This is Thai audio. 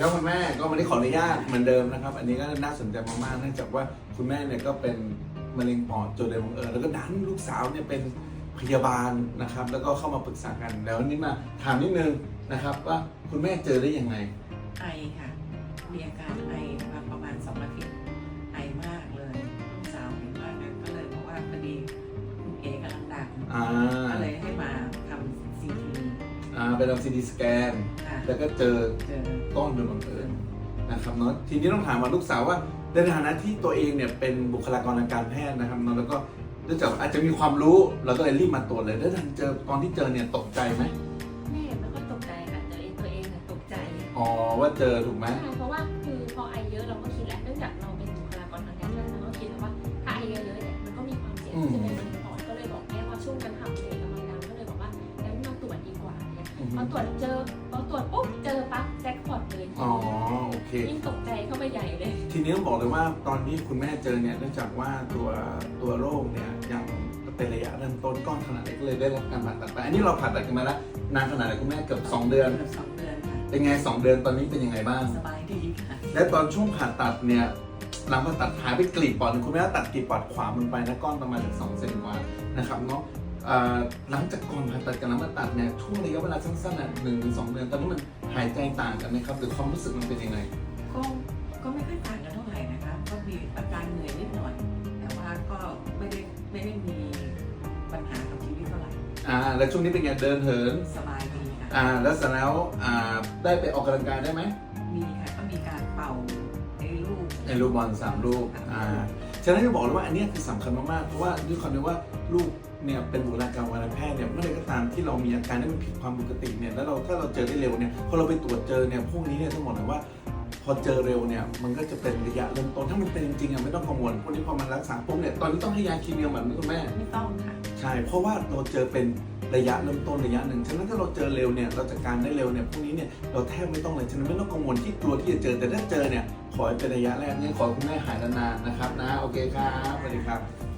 แล้วคุณแม่ก็วันนี้ขออนุญาตเหมือนเดิมนะครับ อันนี้ก็น่าสนใจมากๆเนื่องจากว่าคุณแม่เนี่ยก็เป็นมะเร็งปอดโดยโดยบังเอิญแล้วก็ดันลูกสาวเนี่ยเป็นพยาบาลนะครับ แล้วก็เข้ามาปรึกษากันแล้ววันนี้มาถามนิดนึงนะครับ ว่าคุณแม่เจอได้ยังไง ไอค่ะ มีอาการไอมาประมาณสองอาทิตย์ ไปทำซีดีสแกนค่ะแล้วก็เจอเจอก้อนโดยบังเอิญนะครับเนาะทีนี้ต้องถามว่าลูกสาวว่าในฐานะที่ตัวเองเนี่ยเป็นบุคลากรทางการแพทย์นะครับเนาะแล้วก็เนื่องจากอาจจะมีความรู้เราก็เลยรีบมาตรวจเลยแล้วทันเจอตอนที่เจอเนี่ยตกใจไหมแม่ไม่ค่อยตกใจค่ะแต่ตัวเองเนี่ยตกใจอ๋อว่าเจอถูกไหม ใช่เพราะว่าคือพอไอเยอะเราก็คิดแล้วเนื่องจากเราเป็นบุคลากรทางการแพทย์เราก็คิดแล้วว่าถ้าไอเยอะๆเนี่ยมันก็มีความเสี่ยงที่จะเป็นมะเร็งปอดก็เลยบอกแม่ว่าช่วงกันทำเลยกำลังดังก็เลย พอตรวจเจอพอตรวจปุ๊บเจอปั๊บแจ็คพอตเลยอ๋อโอเค ยิ่งตกใจเข้าไปใหญ่เลย ทีนี้ต้องบอกเลยว่าตอนที่คุณแม่เจอเนี่ยเนื่องจากว่าตัวตัวโรคเนี่ยยังเป็นระยะเริ่มต้นก้อนขนาดเล็กเลยได้รับการผ่าตัดไปอันนี้เราผ่าตัดกันมาแล้วนานขนาดไหนคุณแม่เกือบสองเดือนกืบสองเดือนค่ะเป็นไงสองเดือนตอนนี้เป็นยังไงบ้าง สบายดีค่ะ และตอนช่วงผ่าตัดเนี่ยหลังผ่าตัดหายไปกลีบปอดหนึ่งคุณแม่ตัดกลีบปอดขวามันไปนะก้อนประมาณถึงสองเซนกว่านะครับเนาะเอ่อ หลังจากก่อนผ่าตัดกับหลังผ่าตัดเนี่ยช่วงระยะเวลาสั้นๆน่ะหนึ่งถึงสองเดือนตอนนี้มันหายใจต่างกันไหมครับ หรือความรู้สึกมันเป็นยังไง ก็ก็ไม่ค่อยต่างกันเท่าไหร่นะคะก็มีอาการเหนื่อยนิดหน่อย แต่ว่าก็ไม่ได้ไม่ได้มีปัญหากับชีวิตเท่าไหร่อ่า แล้วช่วงนี้เป็นไงเดินเหินสบายดีค่ะอ่า แล้วเสร็จแล้วอ่าได้ไปออกกำลังกายได้ไหมมีค่ะก็มีการเป่าไอ้ลูกไอ้ลูกบอลสามลูกอ่า ฉะนั้นจะบอกเลยว่าอันเนี้ยคือสำคัญมากๆ เพราะว่าด้วยความที่ว่าลูกเนี่ยเป็นบุคลากรการแพทย์เนี่ยเมื่อใดก็ตามที่เรามีอาการที่มันผิดความปกติเนี่ยแล้วเราถ้าเราเจอได้เร็วเนี่ยพอเราไปตรวจเจอเนี่ยพวกนี้เนี่ยต้องบอกเลยว่าพอเจอเร็วเนี่ยมันก็จะเป็นระยะเริ่มต้นถ้ามันเป็นจริงๆอะไม่ต้องกังวลพวกนี้พอมันรักษาปุ๊บเนี่ยตอนนี้ต้องให้ยาคีเมียเหมือนคุณแม่ไม่ต้องค่ะใช่เพราะว่าเราเจอเป็น ระยะเริ่มต้นระยะหนึ่ง ฉะนั้นถ้าเราเจอเร็วเนี่ยเราจัดการได้เร็วเนี่ยพวกนี้เนี่ยเราแทบไม่ต้องเลยฉะนั้นไม่ต้องกังวลที่กลัวที่จะเจอแต่ถ้าเจอเนี่ยขอให้เป็นระยะแรกเนี่ยขอให้คุณแม่หายนานๆนะครับนะโอเคครับสวัสดีครับ